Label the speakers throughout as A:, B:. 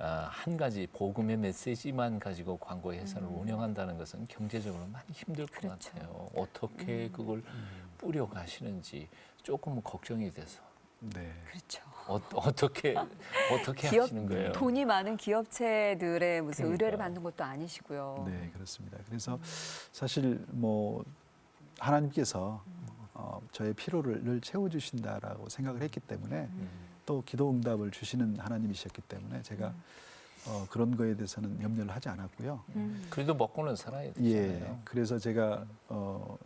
A: 아, 한 가지 복음의 메시지만 가지고 광고 회사를
B: 음.
A: 운영한다는 것은 경제적으로 많이 힘들 것
B: 그렇죠.
A: 같아요. 어떻게
B: 음.
A: 그걸 뿌려 가시는지 조금 걱정이 돼서
C: 네.
B: 그렇죠.
A: 어, 어떻게 어떻게
B: 기업
A: 하시는 거예요?
B: 돈이 많은 기업체들의 무슨
A: 그러니까요.
B: 의뢰를 받는 것도 아니시고요.
C: 네, 그렇습니다. 그래서 사실 뭐 하나님께서
B: 음.
C: 어, 저의 필요를 늘 채워주신다라고 생각을 했기 때문에
A: 음.
C: 또 기도 응답을 주시는 하나님이셨기 때문에 제가 어, 그런 거에 대해서는 염려를 하지 않았고요.
B: 음.
A: 그래도 먹고는 살아야
C: 예,
A: 되잖아요.
C: 그래서 제가 어,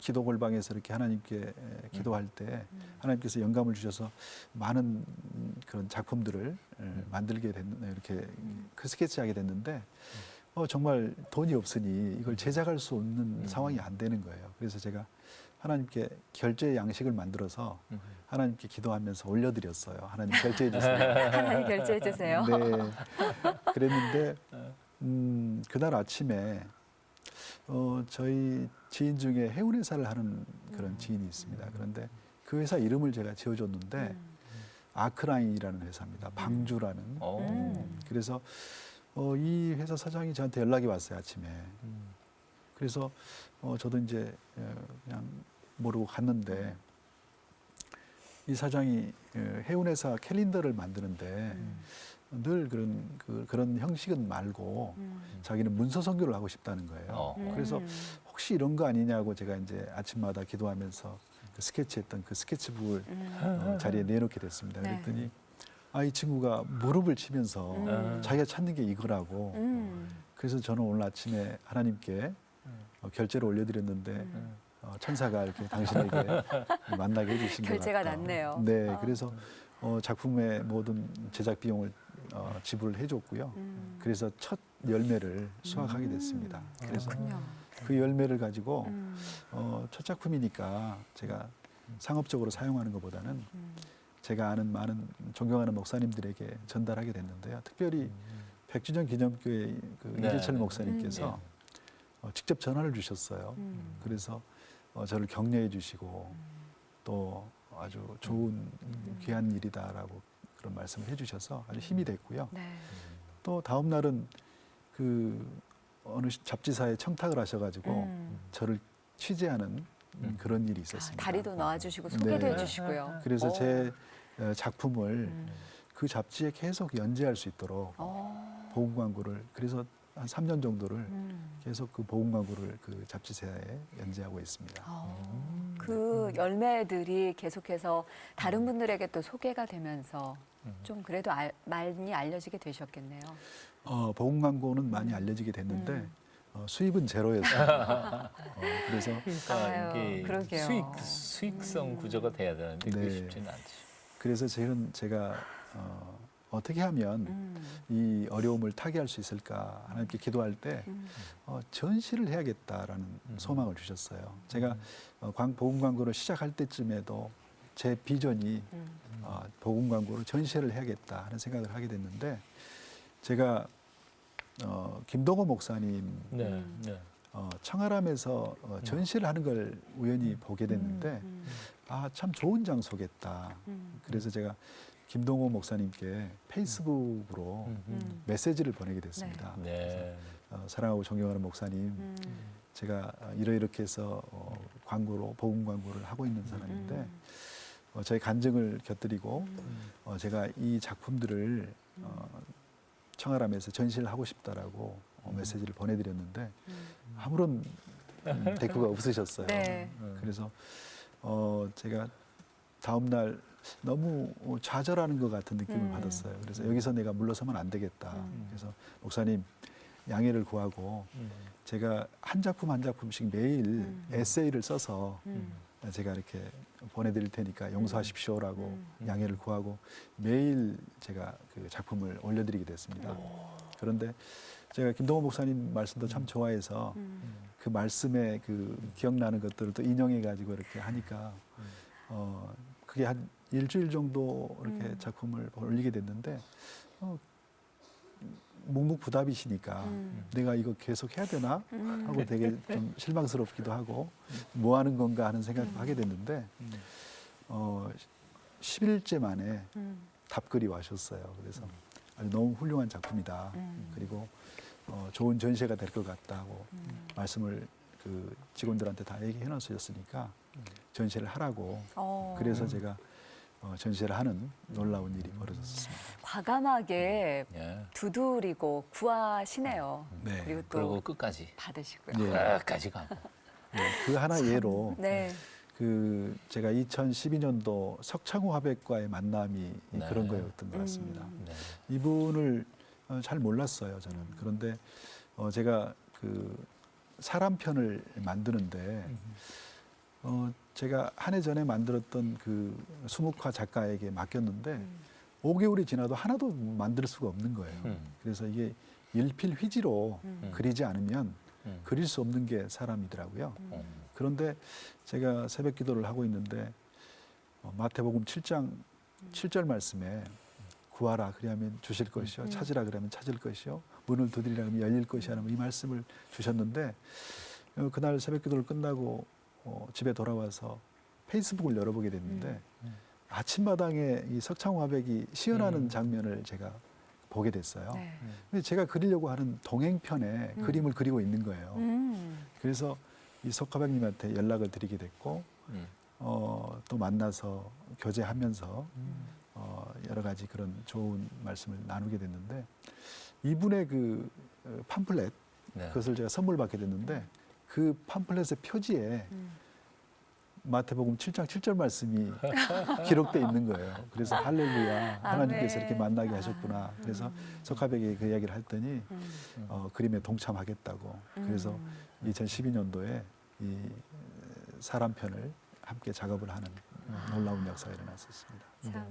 C: 기도 골방에서 이렇게 하나님께 에, 기도할 때 하나님께서 영감을 주셔서 많은 음, 그런 작품들을 에, 만들게 됐 이렇게 그 스케치하게 됐는데 어, 정말 돈이 없으니 이걸 제작할 수 없는
A: 음.
C: 상황이 안 되는 거예요. 그래서 제가 하나님께 결제 양식을 만들어서
A: 음.
C: 하나님께 기도하면서 올려드렸어요. 하나님 결제해 주세요.
B: 하나님 결제해 주세요.
C: 네. 그랬는데 음, 그날 아침에 어, 저희 지인 중에 해운 회사를 하는 그런 지인이 있습니다. 그런데 그 회사 이름을 제가 지어줬는데
B: 음.
C: 아크라인이라는 회사입니다. 방주라는.
A: 어.
B: 음.
C: 그래서 어, 이 회사 사장이 저한테 연락이 왔어요 아침에.
A: 음.
C: 그래서 어, 저도 이제 어, 그냥 모르고 갔는데 이 사장이 어, 해운 회사 캘린더를 만드는데
B: 음.
C: 늘 그런 그, 그런 형식은 말고
B: 음.
C: 자기는 문서 선교를 하고 싶다는 거예요.
A: 어.
C: 그래서
B: 음.
C: 혹시 이런 거 아니냐고 제가 이제 아침마다 기도하면서 그 스케치했던 그 스케치북을
B: 음.
C: 어, 자리에 내놓게 됐습니다.
B: 네.
C: 그랬더니 아이 친구가 무릎을 치면서
B: 음.
C: 자기가 찾는 게 이거라고.
B: 음.
C: 그래서 저는 오늘 아침에 하나님께 어, 결제를 올려드렸는데
B: 음.
C: 어, 천사가 이렇게 당신에게 만나게 해주신 것
B: 결제가
C: 같다.
B: 났네요.
C: 네,
B: 아.
C: 그래서 어, 작품의 모든 제작 비용을 어, 지불을 해줬고요.
B: 음.
C: 그래서 첫 열매를 수확하게 됐습니다. 그래서
B: 그렇군요.
C: 그 열매를 가지고
B: 음.
C: 어, 첫 작품이니까 제가 상업적으로 사용하는 것보다는
B: 음.
C: 제가 아는 많은 존경하는 목사님들에게 전달하게 됐는데요. 특별히 백주년 기념교회 그
A: 네,
C: 이재철
A: 네.
C: 목사님께서 어, 직접 전화를 주셨어요.
B: 음.
C: 그래서 어, 저를 격려해 주시고 또 아주 좋은
A: 음.
C: 귀한 일이다라고 그런 말씀을 해주셔서 아주 힘이 됐고요.
B: 네.
C: 또 다음 날은 그 어느 시- 잡지사에 청탁을 하셔가지고
B: 음.
C: 저를 취재하는
A: 음.
C: 그런 일이
B: 아,
C: 있었습니다.
B: 다리도 놔주시고 소개도
C: 네.
B: 해주시고요.
C: 그래서
B: 어.
C: 제 어, 작품을
B: 음.
C: 그 잡지에 계속 연재할 수 있도록
B: 어.
C: 보험 광고를 그래서 한 3년 정도를
B: 음.
C: 계속 그 보험 광고를 그 잡지사에 연재하고 있습니다.
B: 어. 그 열매들이 계속해서 다른 분들에게 또 소개가 되면서 좀 그래도 알, 많이 알려지게 되셨겠네요.
C: 어, 보험 광고는 많이 알려지게 됐는데
B: 음.
C: 어, 수입은 제로였어요. 어, 그래서
A: 그러니까
B: 아유,
A: 이게
B: 그러게요.
A: 수익 수익성 구조가 돼야 되는데 그게
C: 네.
A: 쉽지는 않죠.
C: 그래서 저는 제가 어, 어떻게 하면
B: 음.
C: 이 어려움을 타개할 수 있을까 하나님께 기도할 때
B: 음.
C: 어, 전시를 해야겠다라는
A: 음.
C: 소망을 주셨어요. 제가 어, 광, 보험 광고를 시작할 때쯤에도 제 비전이
B: 음.
C: 어, 보험 광고로 전시를 해야겠다 하는 생각을 하게 됐는데 제가 어, 김동호 목사님
A: 네,
B: 음.
A: 네.
C: 어, 청아람에서 어, 전시를 하는 걸 우연히 보게 됐는데
B: 음.
C: 아참 좋은 장소겠다.
B: 음.
C: 그래서 제가 김동호 목사님께 페이스북으로
A: 음,
B: 음.
C: 메시지를 보내게 됐습니다.
A: 네.
C: 어, 사랑하고 존경하는 목사님,
B: 음.
C: 제가 어, 이러이렇게 해서 어, 광고로 보험 광고를 하고 있는 사람인데
B: 음.
C: 어, 저희 간증을 곁들이고
B: 음.
C: 어, 제가 이 작품들을 어, 청아람에서 전시를 하고 싶다라고 어, 메시지를 보내드렸는데
B: 음.
C: 아무런 음, 대꾸가 없으셨어요.
B: 네.
A: 음.
C: 그래서 어, 제가 다음 날 너무 어, 좌절하는 것 같은 느낌을
B: 음.
C: 받았어요. 그래서 여기서 내가 물러서면 안 되겠다.
B: 음.
C: 그래서 목사님 양해를 구하고
A: 음.
C: 제가 한 작품 한 작품씩 매일
B: 음.
C: 에세이를 써서
B: 음.
C: 제가 이렇게 보내드릴 테니까 용서하십시오라고
B: 음.
C: 양해를 구하고 매일 제가 그 작품을 올려드리게 됐습니다. 그런데 제가 김동호 목사님 말씀도 참 좋아해서
B: 음.
C: 그 말씀에 그 기억나는 것들을 또 인용해 가지고 이렇게 하니까 어 그게 한 일주일 정도 이렇게
B: 음.
C: 작품을 올리게 됐는데 어 묵묵부답이시니까
B: 음.
C: 내가 이거 계속 해야 되나
B: 음.
C: 하고 되게 좀 실망스럽기도 하고 뭐 하는 건가 하는 생각도
B: 음.
C: 하게 됐는데 어 10일째 만에
B: 음.
C: 답글이 와셨어요. 그래서 아주 너무 훌륭한 작품이다.
B: 음.
C: 그리고 어, 좋은 전시회가 될 것 같다고
B: 음.
C: 말씀을 그 직원들한테 다 얘기해 놨었으니까 전시를 하라고
B: 어.
C: 그래서 제가 어, 전시를 하는 놀라운 일이 벌어졌습니다.
B: 과감하게
A: 예.
B: 두드리고 구하시네요.
C: 네.
B: 그리고 또
A: 그리고 끝까지
B: 받으시고요.
C: 예.
A: 끝까지 가고.
C: 네, 그 하나 예로
B: 네.
C: 그 제가 2012년도 석창호 화백과의 만남이
A: 네.
C: 그런 거였던 것 같습니다.
B: 음.
A: 네.
C: 이분을 어, 잘 몰랐어요 저는. 그런데 어, 제가 그 사람 편을 만드는데 어, 제가 한 해 전에 만들었던 그 수묵화 작가에게 맡겼는데
B: 음.
C: 5개월이 지나도 하나도 만들 수가 없는 거예요.
A: 음.
C: 그래서 이게 일필휘지로
B: 음.
C: 그리지 않으면
A: 음.
C: 그릴 수 없는 게 사람이더라고요.
A: 음.
C: 그런데 제가 새벽 기도를 하고 있는데 어, 마태복음 7장 7절 말씀에 구하라 그리하면 주실 것이요
B: 음.
C: 찾으라 그러면 찾을 것이요 문을 두드리라 하면 열릴 것이라는 이 말씀을 주셨는데 어, 그날 새벽 기도를 끝나고 어, 집에 돌아와서 페이스북을 열어보게 됐는데
A: 음.
C: 아침마당에 이 석창호 화백이 시연하는
A: 음.
C: 장면을 제가 보게 됐어요.
B: 네.
C: 근데 제가 그리려고 하는 동행편에
B: 음.
C: 그림을 그리고 있는 거예요.
B: 음.
C: 그래서 이 석화백님한테 연락을 드리게 됐고
A: 음.
C: 어, 또 만나서 교제하면서
A: 음.
C: 어, 여러 가지 그런 좋은 말씀을 나누게 됐는데 이분의 그 어, 팜플렛
A: 네.
C: 그것을 제가 선물 받게 됐는데 그 팜플렛의 표지에
B: 음.
C: 마태복음 7장 7절 말씀이 기록돼 있는 거예요. 그래서 할렐루야 하나님께서. 이렇게 만나게 하셨구나. 그래서
B: 음.
C: 석화백이 그 이야기를 했더니
B: 음.
C: 어, 그림에 동참하겠다고. 그래서
B: 음.
C: 2012년도에 이 사람 편을 함께 작업을 하는 놀라운 역사가 일어났었습니다.
B: 참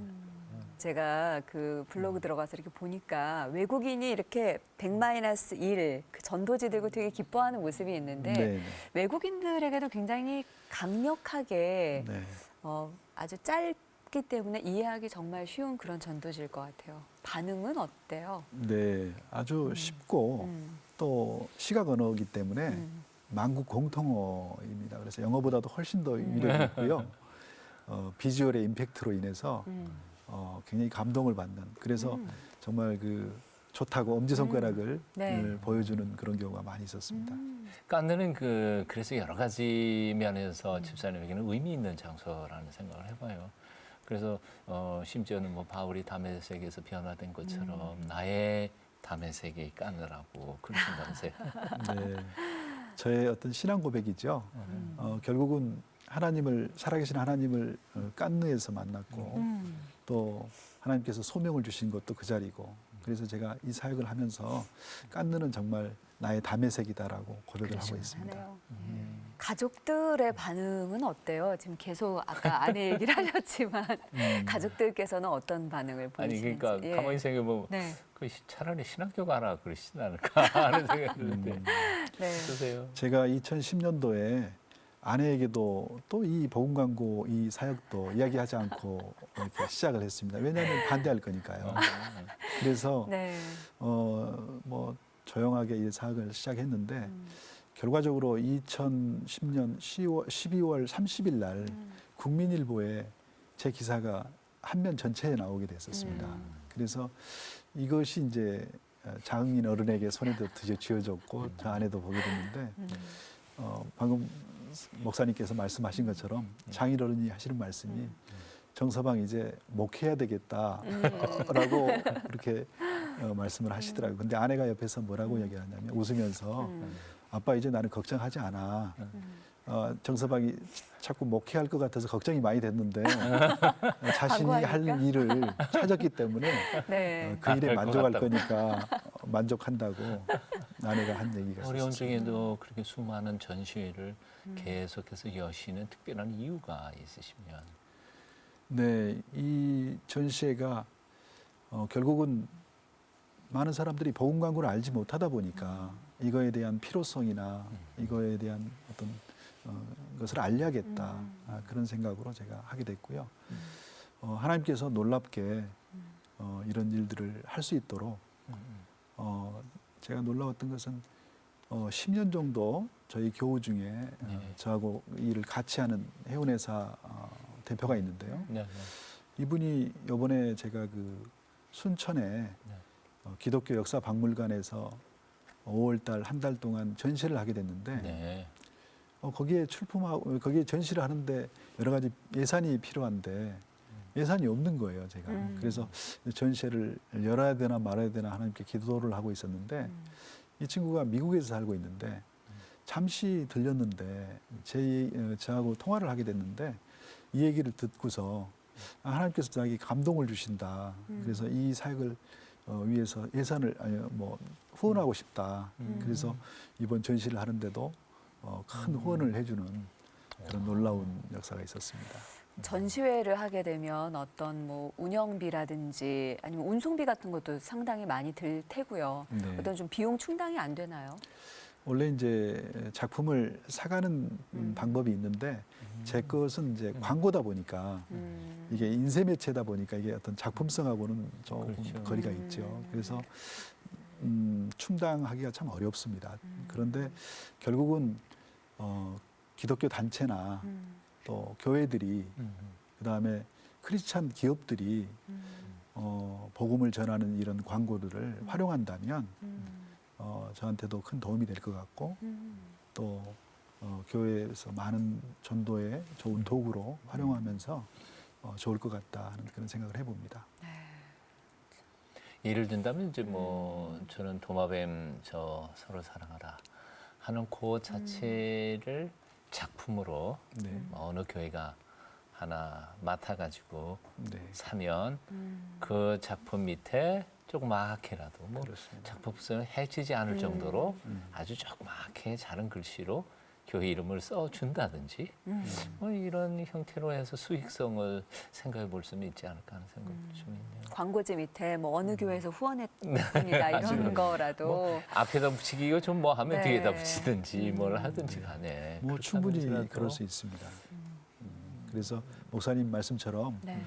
B: 제가 그 블로그 들어가서 이렇게 보니까 외국인이 이렇게 100-1, 그 전도지 들고 되게 기뻐하는 모습이 있는데
C: 네,
B: 외국인들에게도 굉장히 강력하게
C: 네.
B: 어, 아주 짧기 때문에 이해하기 정말 쉬운 그런 전도지일 것 같아요. 반응은 어때요?
C: 네, 아주 쉽고
B: 음,
C: 또 시각 언어이기 때문에
B: 음,
C: 만국 공통어입니다. 그래서 영어보다도 훨씬 더 위력이 있고요. 어, 비주얼의 임팩트로 인해서
B: 음,
C: 어, 굉장히 감동을 받는. 그래서
B: 음.
C: 정말 그 좋다고 엄지 손가락을
B: 네.
C: 을 보여주는 그런 경우가 많이 있었습니다.
B: 음.
A: 깐느는 그 그래서 여러 가지 면에서 집사님에게는 의미 있는 장소라는 생각을 해봐요. 그래서 어, 심지어는 뭐 바울이 담의 세계에서 변화된 것처럼 나의 담의 세계에 까느라고 그러신다면서요.
C: 네, 저의 어떤 신앙 고백이죠.
B: 음.
C: 어, 결국은 하나님을 살아계신 하나님을 어, 깐느에서 만났고
B: 음.
C: 또 하나님께서 소명을 주신 것도 그 자리고 그래서 제가 이 사역을 하면서 깐느는 정말 나의 담의 색이다라고 고백을 하고 있습니다.
B: 하네요.
A: 음.
B: 가족들의 반응은 어때요? 지금 계속 아까 아내 얘기를 하셨지만
C: 음.
B: 가족들께서는 어떤 반응을
A: 아니
B: 보이시는지.
A: 그러니까
B: 예.
A: 가만히 생각해보면
B: 네,
A: 그 차라리 신학교 가라 그러시지 않을까 하는 생각이 드는데
C: 음.
B: 네.
A: 어떠세요?
C: 제가 2010년도에 아내에게도 또이 복음 광고 이 사역도 이야기하지 않고 이렇게 시작을 했습니다. 왜냐하면 반대할 거니까요. 그래서
B: 네.
C: 어뭐 조용하게 이 사역을 시작했는데
B: 음.
C: 결과적으로 2010년 10월, 12월 30일 날
B: 음.
C: 국민일보에 제 기사가 한 면 전체에 나오게 됐었습니다.
B: 음.
C: 그래서 이것이 이제 장인 어른에게 손에도 드디어 쥐어졌고 저 아내도 보게 됐는데
B: 음.
C: 어, 방금 목사님께서 말씀하신 것처럼 장인 어른이 하시는 말씀이
B: 음.
C: 정서방 이제 목해야 되겠다라고
B: 음.
C: 그렇게 어, 말씀을 하시더라고요. 근데 아내가 옆에서 뭐라고 얘기하냐면 웃으면서
B: 음.
C: 아빠 이제 나는 걱정하지 않아.
B: 음.
C: 어, 정서방이 자꾸 목회할 것 같아서 걱정이 많이 됐는데 어, 자신이? 할 일을 찾았기 때문에
B: 네.
C: 어, 그 일에
A: 아,
C: 만족할
A: 것
C: 거니까 어, 만족한다고 아내가 한 얘기가
A: 어려운
C: 있었어요.
A: 중에도 그렇게 수많은 전시회를
B: 음.
A: 계속해서 여시는 특별한 이유가 있으시면
C: 네, 이 전시회가 어, 결국은 많은 사람들이 복음 광고를 알지 못하다 보니까 이거에 대한 필요성이나 이거에 대한 어떤 어, 것을 알려야겠다
B: 음.
C: 아, 그런 생각으로 제가 하게 됐고요. 어, 하나님께서 놀랍게 어, 이런 일들을 할 수 있도록 어, 제가 놀라웠던 것은 어, 10년 정도 저희 교우 중에 어,
A: 네.
C: 저하고 일을 같이 하는 해운회사 어, 대표가 있는데요.
A: 네, 네.
C: 이분이 요번에 제가 그 순천에 어, 기독교 역사 박물관에서 5월 달한 달 동안 전시를 하게 됐는데
A: 네.
C: 어, 거기에 출품하고 어, 거기에 전시를 하는데 여러 가지 예산이 필요한데 예산이 없는 거예요, 제가.
B: 음.
C: 그래서 전시회를 열어야 되나 말아야 되나 하나님께 기도를 하고 있었는데
B: 음.
C: 이 친구가 미국에서 살고 있는데 잠시 들렸는데 제 어, 저하고 통화를 하게 됐는데 이 얘기를 듣고서 아, 하나님께서 자기 감동을 주신다.
B: 음.
C: 그래서 이 사역을 어, 위해서 예산을 아니 뭐 후원하고 싶다.
A: 음.
C: 그래서 이번 전시를 하는데도 어, 큰
A: 음.
C: 후원을 해주는 그런 놀라운 역사가 있었습니다.
B: 전시회를 하게 되면 어떤 뭐 운영비라든지 아니면 운송비 같은 것도 상당히 많이 들 테고요.
C: 네.
B: 어떤 좀 비용 충당이 안 되나요?
C: 원래 이제 작품을 사가는 음,
B: 음.
C: 방법이 있는데 제 것은 이제
A: 음.
C: 광고다 보니까
B: 음.
C: 이게 인쇄 매체다 보니까 이게 어떤 작품성하고는 조금
A: 그렇죠.
C: 거리가
B: 음.
C: 있죠. 그래서 음, 충당하기가 참 어렵습니다.
B: 음.
C: 그런데 결국은 어, 기독교 단체나
B: 음.
C: 또 교회들이
A: 음.
C: 그다음에 크리스찬 기업들이
B: 음.
C: 어, 복음을 전하는 이런 광고들을 활용한다면
B: 음.
C: 어, 저한테도 큰 도움이 될 것 같고
B: 음.
C: 또 어, 교회에서 많은 전도의 좋은 도구로 활용하면서 어, 좋을 것 같다 하는 그런 생각을 해봅니다.
A: 예를 든다면 이제 뭐
B: 음.
A: 저는 도마뱀 저 서로 사랑하라 하는 그 자체를 작품으로
C: 네,
A: 뭐 어느 교회가 하나 맡아가지고
C: 네,
A: 사면
B: 음.
A: 그 작품 밑에 조그맣게라도 뭐
C: 그렇습니다.
A: 작품성을 해치지 않을
B: 음.
A: 정도로
C: 음.
A: 아주 조그맣게 작은 글씨로 교회 이름을 써준다든지
B: 음.
A: 뭐 이런 형태로 해서 수익성을 생각해 볼 수는 있지 않을까 하는 생각도
B: 음.
A: 좀 있네요.
B: 광고지 밑에 뭐 어느 교회에서 후원했습니다 이런
A: 맞아요.
B: 거라도
A: 뭐 앞에다 붙이기가 좀 뭐 하면
B: 네.
A: 뒤에다 붙이든지 뭘
B: 음.
A: 하든지 간에
C: 뭐 충분히 그럴 수 있습니다. 음, 그래서 목사님 말씀처럼
B: 네.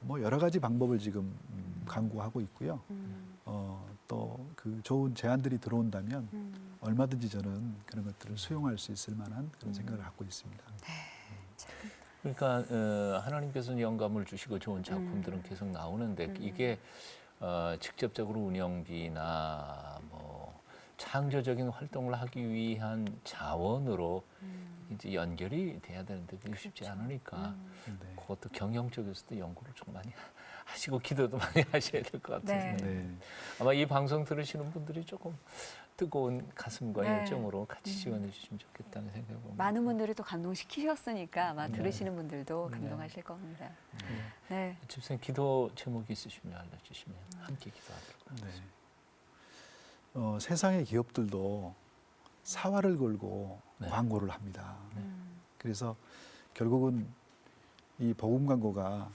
C: 뭐 여러 가지 방법을 지금 음, 강구하고 있고요.
B: 음.
C: 어, 또 그 좋은 제안들이 들어온다면
B: 음.
C: 얼마든지 저는 그런 것들을 수용할 수 있을 만한 그런 생각을 갖고 있습니다.
A: 그러니까 어, 하나님께서는 영감을 주시고 좋은 작품들은
B: 음.
A: 계속 나오는데
B: 음.
A: 이게 어, 직접적으로 운영비나 뭐 창조적인 활동을 하기 위한 자원으로
B: 음.
A: 이제 연결이 돼야 되는데 그게 쉽지
B: 그렇죠.
A: 않으니까
B: 음.
C: 네.
A: 그것도 경영 쪽에서도 연구를 좀 많이 하시고 기도도 많이 하셔야 될 것 같아요.
B: 네.
C: 네.
A: 아마 이 방송 들으시는 분들이 조금 뜨거운 가슴과
B: 네.
A: 열정으로 같이
B: 음.
A: 지원해 주시면 좋겠다는 생각이 듭니다.
B: 많은 분들이 또 감동시키셨으니까 아마
A: 네.
B: 들으시는 분들도
A: 네.
B: 감동하실 겁니다.
A: 네.
B: 네.
A: 집사님 기도 제목이 있으시면 알려주시면 함께 기도하도록
C: 네.
A: 하겠습니다.
C: 어, 세상의 기업들도 사활을 걸고
A: 네.
C: 광고를 합니다.
B: 음.
C: 그래서 결국은 이 복음 광고가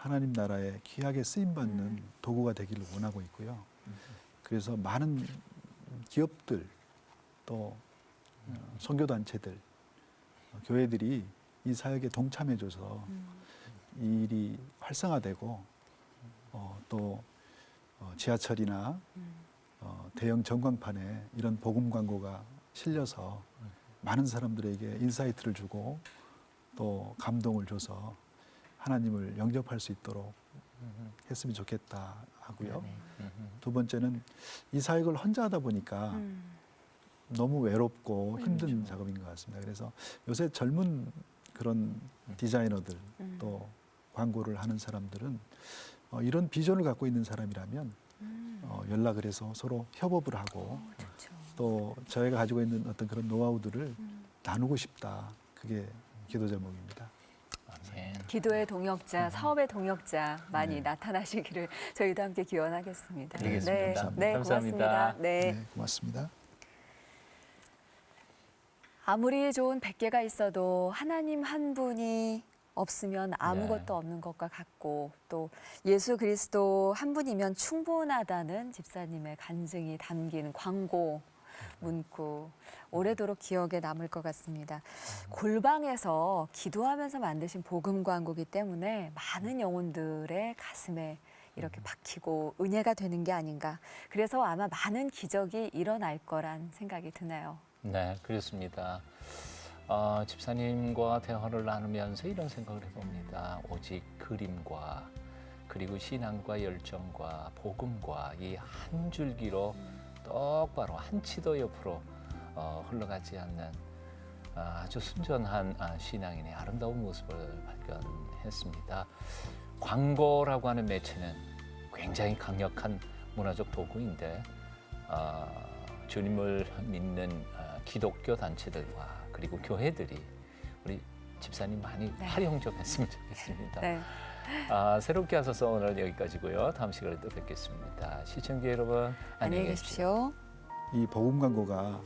C: 하나님 나라에 귀하게 쓰임 받는
B: 음.
C: 도구가 되기를 원하고 있고요. 그래서 많은 기업들 또 어, 선교 단체들, 어, 교회들이 이 사역에 동참해줘서
B: 음.
C: 이 일이 활성화되고 어, 또 어, 지하철이나
B: 음.
C: 어, 대형 전광판에 이런 복음 광고가 실려서 많은 사람들에게 인사이트를 주고 또 감동을 줘서 하나님을 영접할 수 있도록 했으면 좋겠다 하고요.
A: 네. 음,
C: 두 번째는 이 사역을 혼자 하다 보니까
B: 음.
C: 너무 외롭고 힘든
A: 그렇죠.
C: 작업인 것 같습니다. 그래서 요새 젊은 그런 디자이너들
B: 음.
C: 또 광고를 하는 사람들은 어, 이런 비전을 갖고 있는 사람이라면
B: 음.
C: 어, 연락을 해서 서로 협업을 하고
B: 어, 좋죠.
C: 또 저희가 가지고 있는 어떤 그런 노하우들을
B: 음.
C: 나누고 싶다. 그게 기도 제목입니다.
A: 아멘.
B: 기도의 동역자, 사업의 동역자 많이
C: 네.
B: 나타나시기를 저희도 함께
A: 기원하겠습니다.
B: 네,
C: 감사합니다.
B: 네,
A: 감사합니다.
B: 고맙습니다. 네.
C: 네, 고맙습니다.
B: 아무리 좋은 100개가 있어도 하나님 한 분이 없으면 아무것도
A: 네.
B: 없는 것과 같고 또 예수 그리스도 한 분이면 충분하다는 집사님의 간증이 담긴 광고 문구 오래도록 기억에 남을 것 같습니다. 골방에서 기도하면서 만드신 복음 광고기 때문에 많은 영혼들의 가슴에 이렇게 박히고 은혜가 되는 게 아닌가. 그래서 아마 많은 기적이 일어날 거란 생각이 드네요.
A: 네, 그렇습니다. 어, 집사님과 대화를 나누면서 이런 생각을 해봅니다. 오직 그림과 그리고 신앙과 열정과 복음과 이 한 줄기로 똑바로 한 치도 옆으로 어, 흘러가지 않는 아, 아주 순전한 아, 신앙인의 아름다운 모습을 발견했습니다. 광고라고 하는 매체는 굉장히 강력한 문화적 도구인데 아, 주님을 믿는 아, 기독교 단체들과 그리고 교회들이 우리 집사님 많이
B: 네.
A: 활용 좀 했으면 좋겠습니다.
B: 네.
A: 아, 새롭게 하셔서 오늘 여기까지고요. 다음 시간에 또 뵙겠습니다. 시청자 여러분
B: 안녕히 계십시오.
C: 이 복음 광고가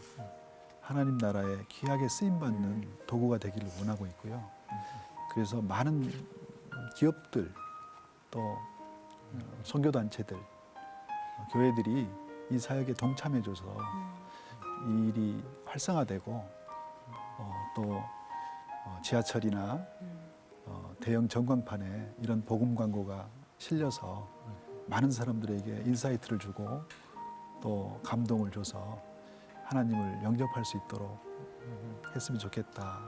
C: 하나님 나라에 귀하게 쓰임 받는 도구가 되기를 원하고 있고요. 그래서 많은 기업들 또 어, 선교 단체들, 어, 교회들이 이 사역에 동참해줘서 이 일이 활성화되고 어, 또 어, 지하철이나 어, 대형 전광판에 이런 복음 광고가 실려서 많은 사람들에게 인사이트를 주고 또 감동을 줘서 하나님을 영접할 수 있도록 했으면 좋겠다.